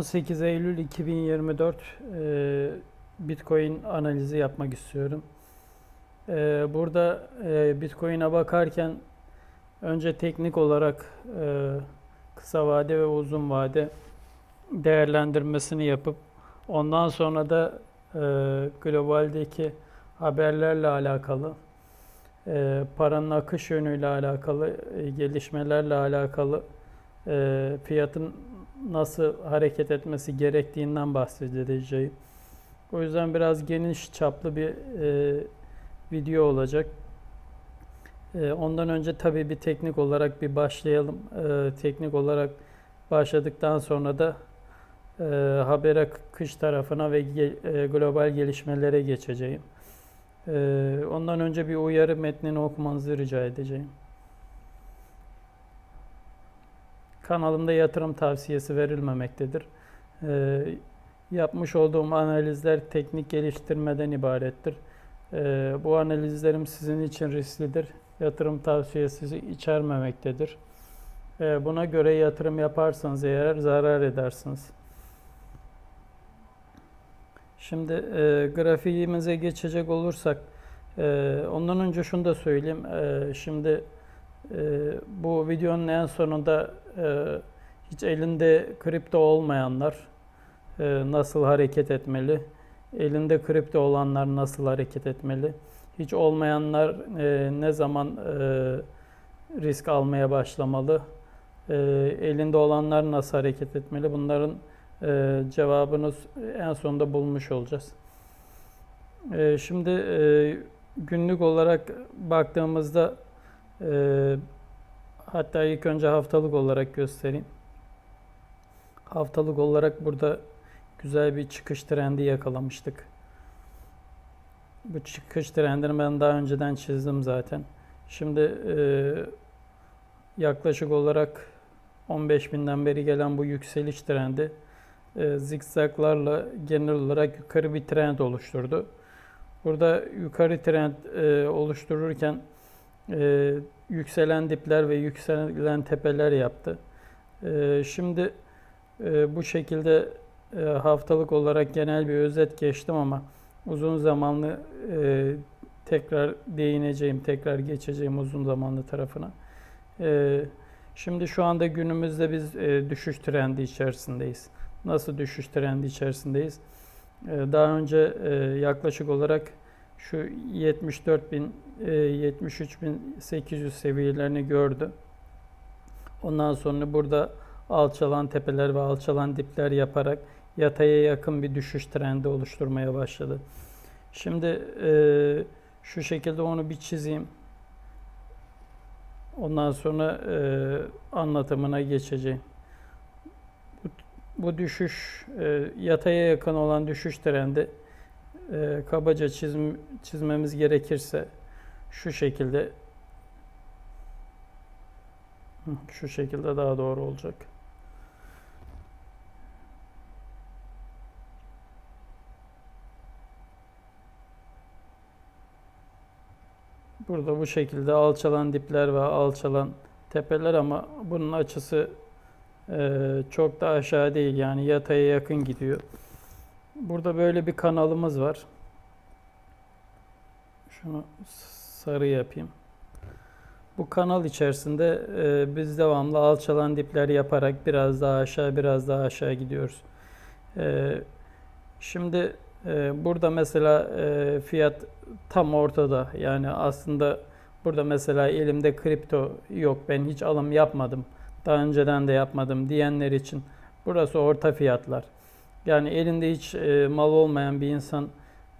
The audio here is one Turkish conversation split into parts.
18 Eylül 2024 e, Bitcoin analizi yapmak istiyorum. E, burada e, Bitcoin'e bakarken önce teknik olarak e, kısa vade ve uzun vade değerlendirmesini yapıp ondan sonra da e, globaldeki haberlerle alakalı, e, paranın akış yönüyle alakalı, e, gelişmelerle alakalı e, fiyatın nasıl hareket etmesi gerektiğinden bahsedeceğim. O yüzden biraz geniş çaplı bir e, video olacak. E, ondan önce tabii bir teknik olarak bir başlayalım. E, teknik olarak başladıktan sonra da e, haber akış tarafına ve ge- e, global gelişmelere geçeceğim. E, ondan önce bir uyarı metnini okumanızı rica edeceğim. Kanalımda yatırım tavsiyesi verilmemektedir. Ee, yapmış olduğum analizler teknik geliştirmeden ibarettir. Ee, bu analizlerim sizin için risklidir. Yatırım tavsiyesi içermemektedir. Ee, buna göre yatırım yaparsanız eğer zarar edersiniz. Şimdi e, grafiğimize geçecek olursak, e, ondan önce şunu da söyleyeyim. E, şimdi e, bu videonun en sonunda e, hiç elinde kripto olmayanlar e, nasıl hareket etmeli? Elinde kripto olanlar nasıl hareket etmeli? Hiç olmayanlar e, ne zaman e, risk almaya başlamalı? Elinde olanlar nasıl hareket etmeli? Bunların cevabını en sonunda bulmuş olacağız. Şimdi günlük olarak baktığımızda ee, hatta ilk önce haftalık olarak göstereyim. Haftalık olarak burada güzel bir çıkış trendi yakalamıştık. Bu çıkış trendini ben daha önceden çizdim zaten. Şimdi e, yaklaşık olarak 15 binden beri gelen bu yükseliş trendi e, zikzaklarla genel olarak yukarı bir trend oluşturdu. Burada yukarı trend e, oluştururken e, yükselen dipler ve yükselen tepeler yaptı. E, şimdi e, bu şekilde e, haftalık olarak genel bir özet geçtim ama uzun zamanlı e, tekrar değineceğim, tekrar geçeceğim uzun zamanlı tarafına. E, şimdi şu anda günümüzde biz e, düşüş trendi içerisindeyiz. Nasıl düşüş trendi içerisindeyiz? E, daha önce e, yaklaşık olarak şu 74 bin, 73 bin 800 seviyelerini gördü. Ondan sonra burada alçalan tepeler ve alçalan dipler yaparak yataya yakın bir düşüş trendi oluşturmaya başladı. Şimdi e, şu şekilde onu bir çizeyim. Ondan sonra e, anlatımına geçeceğim. Bu, bu düşüş, e, yataya yakın olan düşüş trendi e, kabaca çizm, çizmemiz gerekirse şu şekilde şu şekilde daha doğru olacak. Burada bu şekilde alçalan dipler ve alçalan tepeler ama bunun açısı e, çok da aşağı değil yani yataya yakın gidiyor. Burada böyle bir kanalımız var. Şunu sarı yapayım. Bu kanal içerisinde e, biz devamlı alçalan dipler yaparak biraz daha aşağı biraz daha aşağı gidiyoruz. E, şimdi e, burada mesela e, fiyat tam ortada. Yani aslında burada mesela elimde kripto yok ben hiç alım yapmadım. Daha önceden de yapmadım diyenler için burası orta fiyatlar. Yani elinde hiç e, mal olmayan bir insan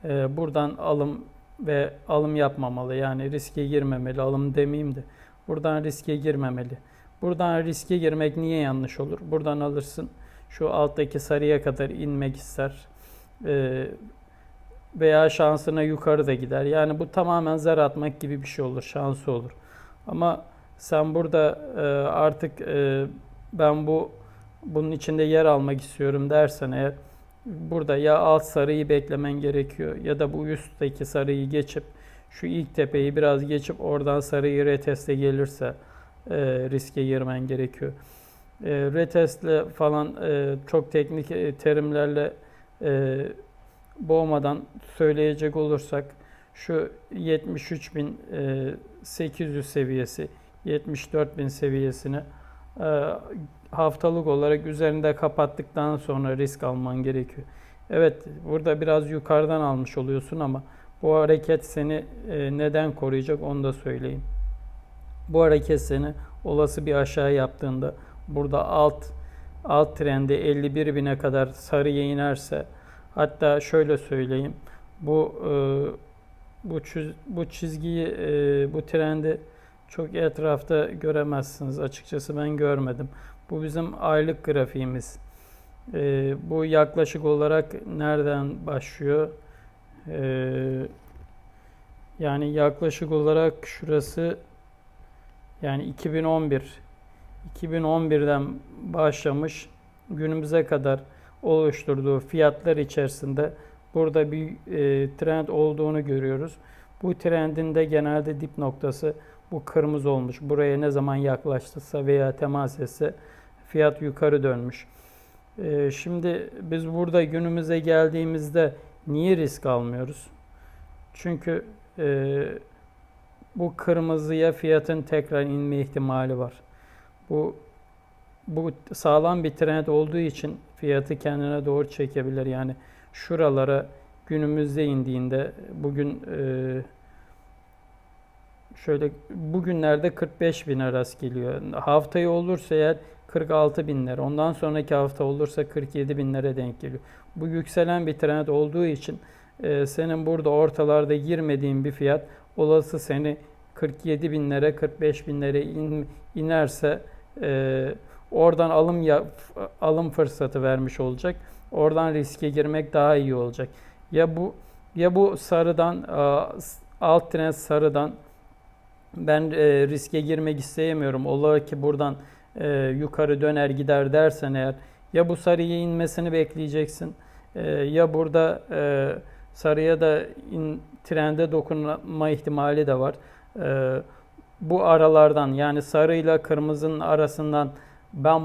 e, buradan alım ve alım yapmamalı. Yani riske girmemeli. Alım demeyeyim de buradan riske girmemeli. Buradan riske girmek niye yanlış olur? Buradan alırsın. Şu alttaki sarıya kadar inmek ister. E, veya şansına yukarı da gider. Yani bu tamamen zar atmak gibi bir şey olur. Şansı olur. Ama sen burada e, artık e, ben bu bunun içinde yer almak istiyorum dersen eğer burada ya alt sarıyı beklemen gerekiyor ya da bu üstteki sarıyı geçip şu ilk tepeyi biraz geçip oradan sarıyı reteste gelirse e, riske girmen gerekiyor. E, retestle falan e, çok teknik e, terimlerle e, boğmadan söyleyecek olursak şu 73.800 seviyesi 74.000 seviyesini e, haftalık olarak üzerinde kapattıktan sonra risk alman gerekiyor. Evet burada biraz yukarıdan almış oluyorsun ama bu hareket seni e, neden koruyacak onu da söyleyeyim. Bu hareket seni olası bir aşağı yaptığında burada alt alt trende 51 bine kadar sarıya inerse hatta şöyle söyleyeyim bu e, bu çiz- bu çizgiyi e, bu trendi çok etrafta göremezsiniz açıkçası ben görmedim. Bu bizim aylık grafiğimiz. E, bu yaklaşık olarak nereden başlıyor? E, yani yaklaşık olarak şurası yani 2011 2011'den başlamış günümüze kadar oluşturduğu fiyatlar içerisinde burada bir e, trend olduğunu görüyoruz. Bu trendin de genelde dip noktası bu kırmızı olmuş. Buraya ne zaman yaklaştıysa veya temas etse fiyat yukarı dönmüş. E, şimdi biz burada günümüze geldiğimizde niye risk almıyoruz? Çünkü e, bu kırmızıya fiyatın tekrar inme ihtimali var. Bu bu sağlam bir trend olduğu için fiyatı kendine doğru çekebilir. Yani şuralara günümüzde indiğinde bugün e, şöyle bugünlerde 45 bin arası geliyor. Haftayı olursa eğer 46 binler. Ondan sonraki hafta olursa 47 binlere denk geliyor. Bu yükselen bir trend olduğu için e, senin burada ortalarda girmediğin bir fiyat olası seni 47 binlere 45 binlere in, inerse e, oradan alım ya, alım fırsatı vermiş olacak. Oradan riske girmek daha iyi olacak. Ya bu ya bu sarıdan alt trend sarıdan ben e, riske girmek isteyemiyorum. Ola ki buradan e, yukarı döner gider dersen eğer ya bu sarıya inmesini bekleyeceksin e, ya burada e, sarıya da in, trende dokunma ihtimali de var. E, bu aralardan yani sarıyla kırmızının arasından ben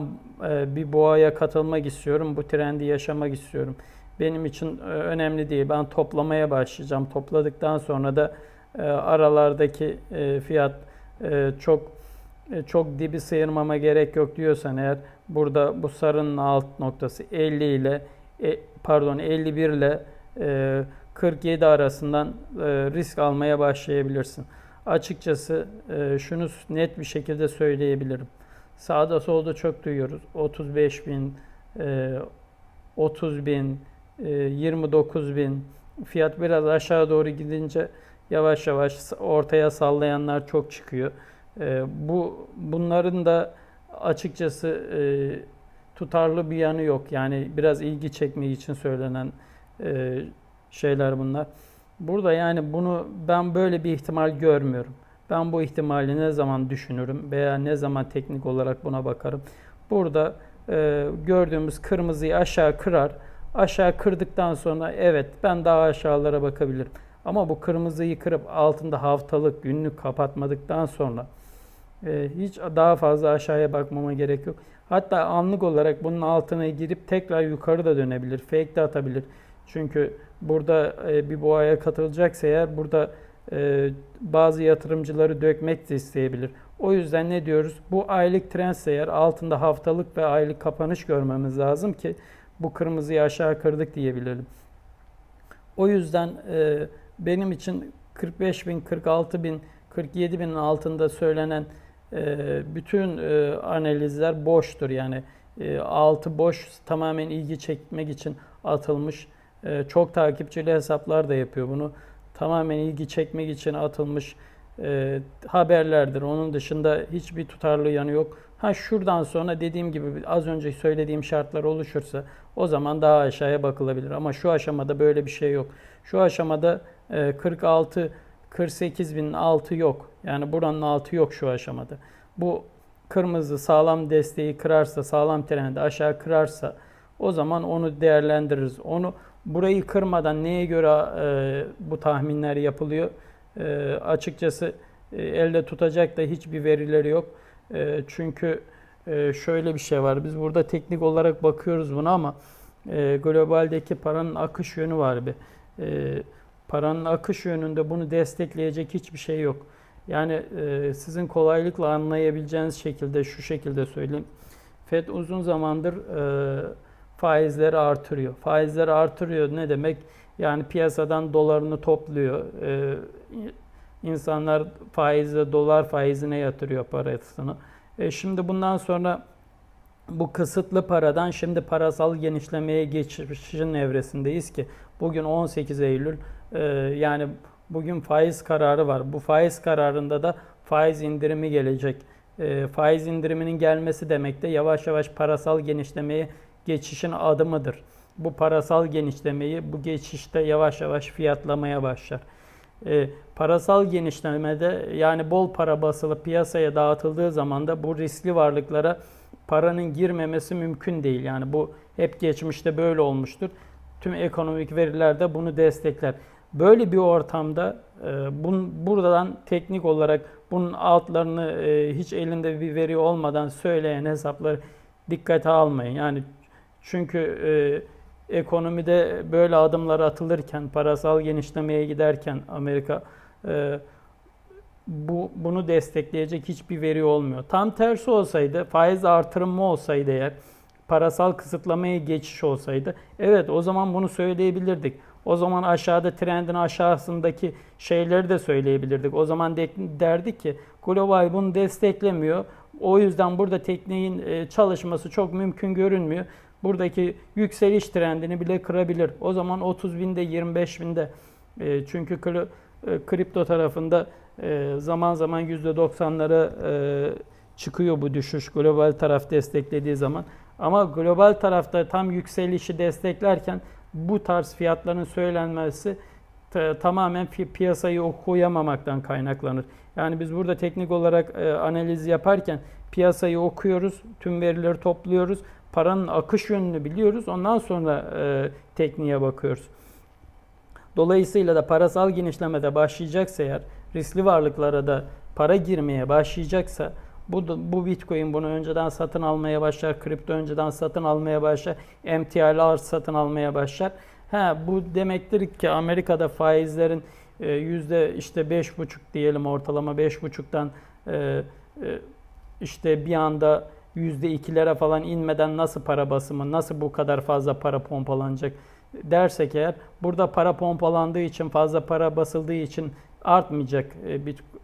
e, bir boğaya katılmak istiyorum. Bu trendi yaşamak istiyorum. Benim için e, önemli değil. Ben toplamaya başlayacağım. Topladıktan sonra da e, aralardaki e, fiyat e, çok çok dibi sıyırmama gerek yok diyorsan eğer burada bu sarının alt noktası 50 ile e, pardon 51 ile e, 47 arasından e, risk almaya başlayabilirsin. Açıkçası e, şunu net bir şekilde söyleyebilirim. Sağda solda çok duyuyoruz. 35 bin, e, 30 bin, e, 29 bin. Fiyat biraz aşağı doğru gidince yavaş yavaş ortaya sallayanlar çok çıkıyor. E, bu bunların da açıkçası e, tutarlı bir yanı yok. Yani biraz ilgi çekmeyi için söylenen e, şeyler bunlar. Burada yani bunu ben böyle bir ihtimal görmüyorum. Ben bu ihtimali ne zaman düşünürüm veya ne zaman teknik olarak buna bakarım. Burada e, gördüğümüz kırmızıyı aşağı kırar. Aşağı kırdıktan sonra evet ben daha aşağılara bakabilirim. Ama bu kırmızıyı kırıp altında haftalık, günlük kapatmadıktan sonra hiç daha fazla aşağıya bakmama gerek yok. Hatta anlık olarak bunun altına girip tekrar yukarı da dönebilir. Fake de atabilir. Çünkü burada e, bir boğaya katılacaksa eğer burada e, bazı yatırımcıları dökmek de isteyebilir. O yüzden ne diyoruz? Bu aylık trend eğer altında haftalık ve aylık kapanış görmemiz lazım ki bu kırmızıyı aşağı kırdık diyebilelim. O yüzden e, benim için 45 bin, 46 bin, 47 binin altında söylenen bütün e, analizler boştur. Yani e, altı boş tamamen ilgi çekmek için atılmış. E, çok takipçili hesaplar da yapıyor bunu. Tamamen ilgi çekmek için atılmış haberlerdir. Onun dışında hiçbir tutarlı yanı yok. Ha şuradan sonra dediğim gibi az önce söylediğim şartlar oluşursa o zaman daha aşağıya bakılabilir. Ama şu aşamada böyle bir şey yok. Şu aşamada e, 46 48 binin altı yok. Yani buranın altı yok şu aşamada. Bu kırmızı sağlam desteği kırarsa, sağlam trendi aşağı kırarsa o zaman onu değerlendiririz. Onu burayı kırmadan neye göre e, bu tahminler yapılıyor? E, açıkçası e, elde tutacak da hiçbir verileri yok. E, çünkü e, şöyle bir şey var. Biz burada teknik olarak bakıyoruz buna ama e, globaldeki paranın akış yönü var bir. E, paranın akış yönünde bunu destekleyecek hiçbir şey yok. Yani e, sizin kolaylıkla anlayabileceğiniz şekilde şu şekilde söyleyeyim. FED uzun zamandır e, faizleri artırıyor. Faizleri artırıyor ne demek? Yani piyasadan dolarını topluyor. E, insanlar faizle dolar faizine yatırıyor parasını. E, şimdi bundan sonra bu kısıtlı paradan şimdi parasal genişlemeye geçişin evresindeyiz ki bugün 18 Eylül yani bugün faiz kararı var. Bu faiz kararında da faiz indirimi gelecek. E, faiz indiriminin gelmesi demek de yavaş yavaş parasal genişlemeye geçişin adımıdır. Bu parasal genişlemeyi bu geçişte yavaş yavaş fiyatlamaya başlar. E, parasal genişlemede yani bol para basılı piyasaya dağıtıldığı zaman da bu riskli varlıklara paranın girmemesi mümkün değil. Yani bu hep geçmişte böyle olmuştur. Tüm ekonomik veriler de bunu destekler. Böyle bir ortamda e, bun, buradan teknik olarak bunun altlarını e, hiç elinde bir veri olmadan söyleyen hesapları dikkate almayın. Yani çünkü e, ekonomide böyle adımlar atılırken, parasal genişlemeye giderken Amerika e, bu bunu destekleyecek hiçbir veri olmuyor. Tam tersi olsaydı, faiz artırımı olsaydı eğer, parasal kısıtlamaya geçiş olsaydı, evet o zaman bunu söyleyebilirdik. O zaman aşağıda trendin aşağısındaki şeyleri de söyleyebilirdik. O zaman de, derdik ki global bunu desteklemiyor. O yüzden burada tekniğin e, çalışması çok mümkün görünmüyor. Buradaki yükseliş trendini bile kırabilir. O zaman 30 binde 25 binde e, çünkü kri, e, kripto tarafında e, zaman zaman %90'lara e, çıkıyor bu düşüş global taraf desteklediği zaman. Ama global tarafta tam yükselişi desteklerken bu tarz fiyatların söylenmesi tamamen piyasayı okuyamamaktan kaynaklanır. Yani biz burada teknik olarak e, analiz yaparken piyasayı okuyoruz, tüm verileri topluyoruz, paranın akış yönünü biliyoruz, ondan sonra e, tekniğe bakıyoruz. Dolayısıyla da parasal genişlemede başlayacaksa eğer, riskli varlıklara da para girmeye başlayacaksa bu, bu Bitcoin bunu önceden satın almaya başlar, kripto önceden satın almaya başlar, MTL'lar satın almaya başlar. Ha bu demektir ki Amerika'da faizlerin e, yüzde işte beş buçuk diyelim ortalama beş buçuktan e, e, işte bir anda yüzde ikilere falan inmeden nasıl para basımı, nasıl bu kadar fazla para pompalanacak dersek eğer burada para pompalandığı için fazla para basıldığı için artmayacak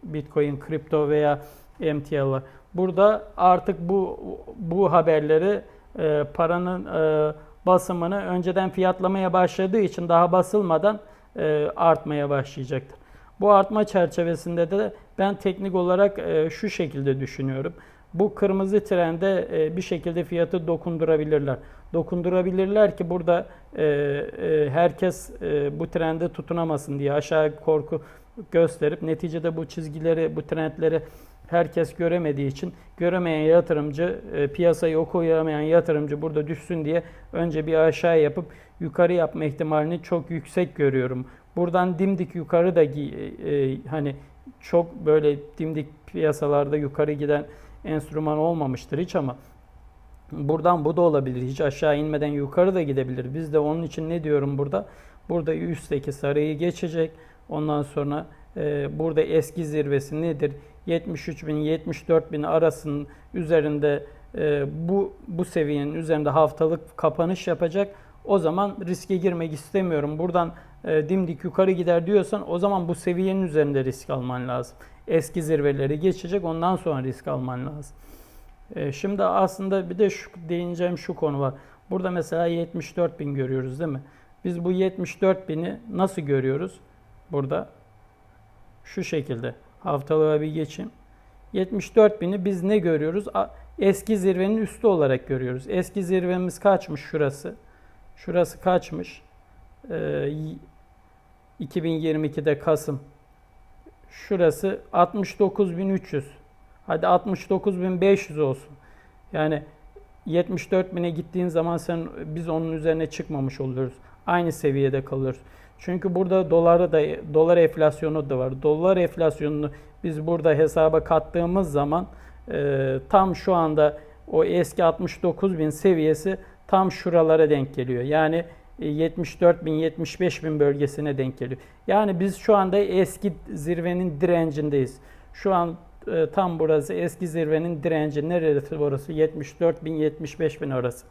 Bitcoin, kripto veya MTL'lar. Burada artık bu bu haberleri e, paranın e, basımını önceden fiyatlamaya başladığı için daha basılmadan e, artmaya başlayacaktır. Bu artma çerçevesinde de ben teknik olarak e, şu şekilde düşünüyorum. Bu kırmızı trende e, bir şekilde fiyatı dokundurabilirler. Dokundurabilirler ki burada e, e, herkes e, bu trende tutunamasın diye aşağı korku gösterip neticede bu çizgileri, bu trendleri herkes göremediği için göremeyen yatırımcı, e, piyasayı okuyamayan yatırımcı burada düşsün diye önce bir aşağı yapıp yukarı yapma ihtimalini çok yüksek görüyorum. Buradan dimdik yukarı da e, hani çok böyle dimdik piyasalarda yukarı giden enstrüman olmamıştır hiç ama buradan bu da olabilir. Hiç aşağı inmeden yukarı da gidebilir. Biz de onun için ne diyorum burada? Burada üstteki sarıyı geçecek. Ondan sonra e, burada eski zirvesi nedir? 73 bin 74 bin arasının üzerinde e, bu bu seviyenin üzerinde haftalık kapanış yapacak. O zaman riske girmek istemiyorum. Buradan e, dimdik yukarı gider diyorsan o zaman bu seviyenin üzerinde risk alman lazım. Eski zirveleri geçecek ondan sonra risk alman lazım. E, şimdi aslında bir de şu değineceğim şu konu var. Burada mesela 74 bin görüyoruz değil mi? Biz bu 74 bini nasıl görüyoruz? Burada şu şekilde haftalığa bir geçeyim. 74 bini biz ne görüyoruz? Eski zirvenin üstü olarak görüyoruz. Eski zirvemiz kaçmış şurası? Şurası kaçmış? Ee, 2022'de Kasım. Şurası 69.300. Hadi 69.500 olsun. Yani 74 bine gittiğin zaman sen biz onun üzerine çıkmamış oluyoruz. Aynı seviyede kalıyoruz. Çünkü burada doları da dolar enflasyonu da var. Dolar enflasyonunu biz burada hesaba kattığımız zaman e, tam şu anda o eski 69 bin seviyesi tam şuralara denk geliyor. Yani e, 74 bin 75 bin bölgesine denk geliyor. Yani biz şu anda eski zirvenin direncindeyiz. Şu an e, tam burası eski zirvenin direnci. Neresi burası? 74 bin 75 bin arası.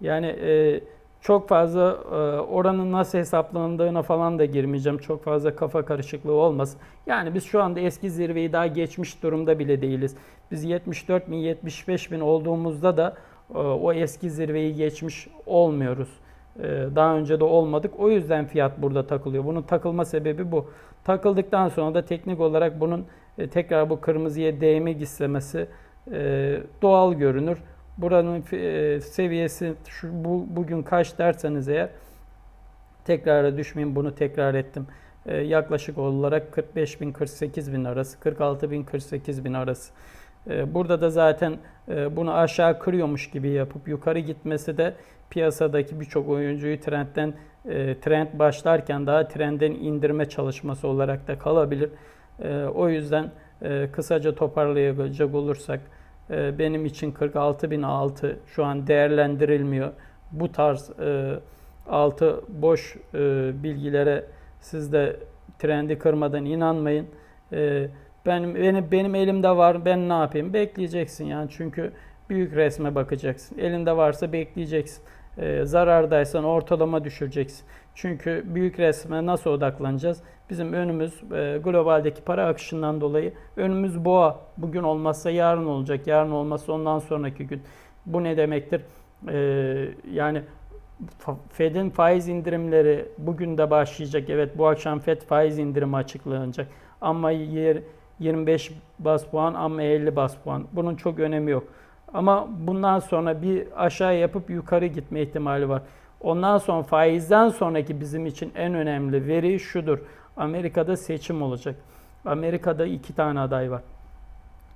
Yani e, çok fazla e, oranın nasıl hesaplandığına falan da girmeyeceğim. Çok fazla kafa karışıklığı olmasın. Yani biz şu anda eski zirveyi daha geçmiş durumda bile değiliz. Biz 74 bin 75 bin olduğumuzda da e, o eski zirveyi geçmiş olmuyoruz. E, daha önce de olmadık. O yüzden fiyat burada takılıyor. Bunun takılma sebebi bu. Takıldıktan sonra da teknik olarak bunun tekrar bu kırmızıya değmek istemesi e, doğal görünür. Buranın e, seviyesi şu bu, bugün kaç derseniz eğer tekrara düşmeyin bunu tekrar ettim. E, yaklaşık olarak 45 bin 48 bin arası 46 bin 48 bin arası. E, burada da zaten e, bunu aşağı kırıyormuş gibi yapıp yukarı gitmesi de piyasadaki birçok oyuncuyu trendten e, trend başlarken daha trendden indirme çalışması olarak da kalabilir. E, o yüzden e, kısaca toparlayacak olursak e, benim için 46.006 şu an değerlendirilmiyor. Bu tarz e, altı boş e, bilgilere siz de trendi kırmadan inanmayın. E, benim, benim benim elimde var. Ben ne yapayım? Bekleyeceksin yani çünkü büyük resme bakacaksın. Elinde varsa bekleyeceksin. E, zarardaysan ortalama düşüreceksin. Çünkü büyük resme nasıl odaklanacağız? Bizim önümüz e, globaldeki para akışından dolayı önümüz boğa. Bugün olmazsa yarın olacak. Yarın olmazsa ondan sonraki gün. Bu ne demektir? E, yani Fed'in faiz indirimleri bugün de başlayacak. Evet bu akşam Fed faiz indirimi açıklanacak. Ama yer 25 bas puan ama 50 bas puan. Bunun çok önemi yok. Ama bundan sonra bir aşağı yapıp yukarı gitme ihtimali var. Ondan sonra faizden sonraki bizim için en önemli veri şudur. Amerika'da seçim olacak. Amerika'da iki tane aday var.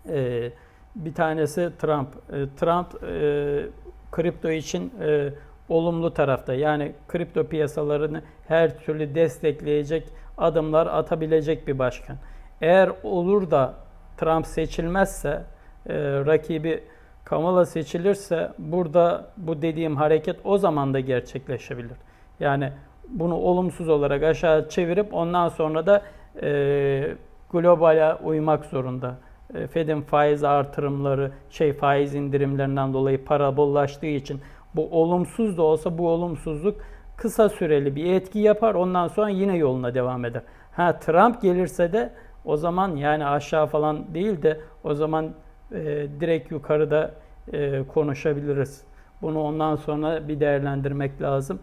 Ee, bir tanesi Trump. Ee, Trump e, kripto için e, olumlu tarafta. Yani kripto piyasalarını her türlü destekleyecek adımlar atabilecek bir başkan. Eğer olur da Trump seçilmezse, e, rakibi Kamala seçilirse burada bu dediğim hareket o zaman da gerçekleşebilir. Yani bunu olumsuz olarak aşağı çevirip ondan sonra da e, globale uymak zorunda. E, Fed'in faiz artırımları, şey faiz indirimlerinden dolayı para bollaştığı için bu olumsuz da olsa bu olumsuzluk kısa süreli bir etki yapar. Ondan sonra yine yoluna devam eder. Ha Trump gelirse de o zaman yani aşağı falan değil de o zaman e, direkt yukarıda e, konuşabiliriz. Bunu ondan sonra bir değerlendirmek lazım.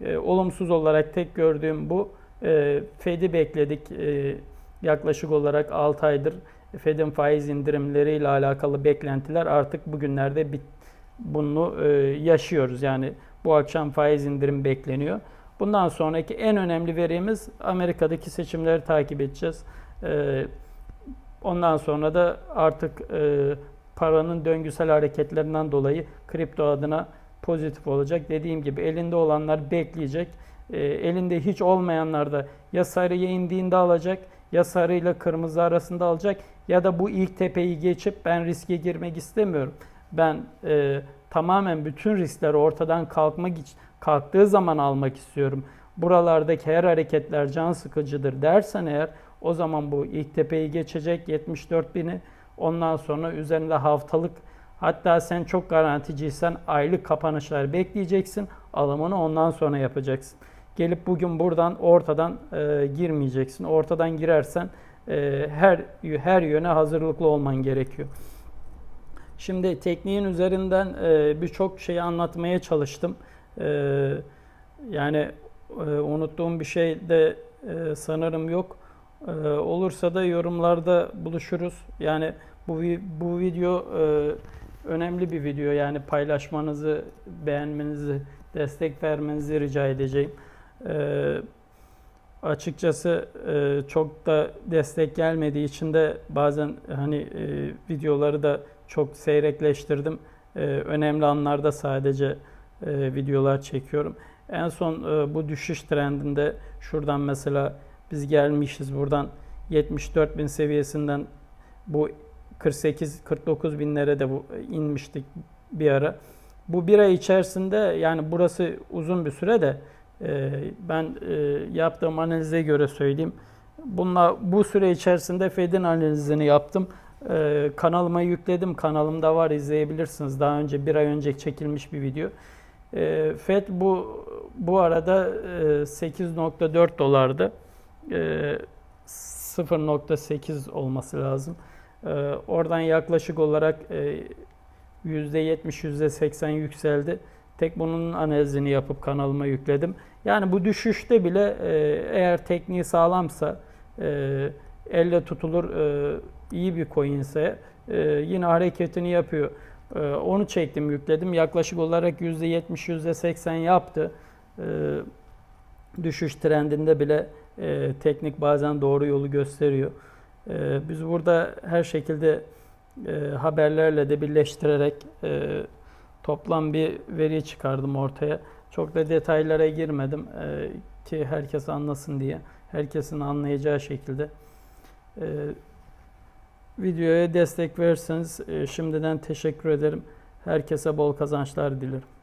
E, olumsuz olarak tek gördüğüm bu. E, Fed'i bekledik e, yaklaşık olarak 6 aydır. Fed'in faiz indirimleriyle alakalı beklentiler artık bugünlerde bit, bunu e, yaşıyoruz. Yani bu akşam faiz indirim bekleniyor. Bundan sonraki en önemli verimiz Amerika'daki seçimleri takip edeceğiz. E, ondan sonra da artık e, paranın döngüsel hareketlerinden dolayı kripto adına pozitif olacak. Dediğim gibi elinde olanlar bekleyecek. E, elinde hiç olmayanlar da ya sarıya indiğinde alacak ya sarıyla kırmızı arasında alacak ya da bu ilk tepeyi geçip ben riske girmek istemiyorum. Ben e, tamamen bütün riskleri ortadan kalkmak kalktığı zaman almak istiyorum. Buralardaki her hareketler can sıkıcıdır dersen eğer o zaman bu ilk tepeyi geçecek 74 bini ondan sonra üzerinde haftalık hatta sen çok garanticiysen aylık kapanışlar bekleyeceksin alımını ondan sonra yapacaksın. Gelip bugün buradan ortadan e, girmeyeceksin. Ortadan girersen e, her her yöne hazırlıklı olman gerekiyor. Şimdi tekniğin üzerinden e, birçok şeyi anlatmaya çalıştım. E, yani e, unuttuğum bir şey de e, sanırım yok. E, olursa da yorumlarda buluşuruz. Yani bu bu video e, önemli bir video. Yani paylaşmanızı, beğenmenizi, destek vermenizi rica edeceğim. E, açıkçası e, çok da destek gelmediği için de bazen hani e, videoları da çok seyrekleştirdim. E, önemli anlarda sadece videolar çekiyorum. En son bu düşüş trendinde şuradan mesela biz gelmişiz buradan 74 bin seviyesinden bu 48-49 binlere de bu inmiştik. bir ara. Bu bir ay içerisinde yani burası uzun bir süre de e, ben e, yaptığım analize göre söyleyeyim. Bununla bu süre içerisinde Fed'in analizini yaptım. E, kanalıma yükledim. Kanalımda var izleyebilirsiniz. Daha önce bir ay önce çekilmiş bir video. E, Fed bu bu arada e, 8.4 dolardı. E, 0.8 olması lazım. E, oradan yaklaşık olarak e, %70 %80 yükseldi. Tek bunun analizini yapıp kanalıma yükledim. Yani bu düşüşte bile e, eğer tekniği sağlamsa e, elle tutulur e, iyi bir coinse e, yine hareketini yapıyor. E, onu çektim yükledim. Yaklaşık olarak %70 %80 yaptı. E, düşüş trendinde bile e, teknik bazen doğru yolu gösteriyor. E, biz burada her şekilde e, haberlerle de birleştirerek e, toplam bir veri çıkardım ortaya. Çok da detaylara girmedim e, ki herkes anlasın diye. Herkesin anlayacağı şekilde. E, videoya destek verirseniz e, şimdiden teşekkür ederim. Herkese bol kazançlar dilerim.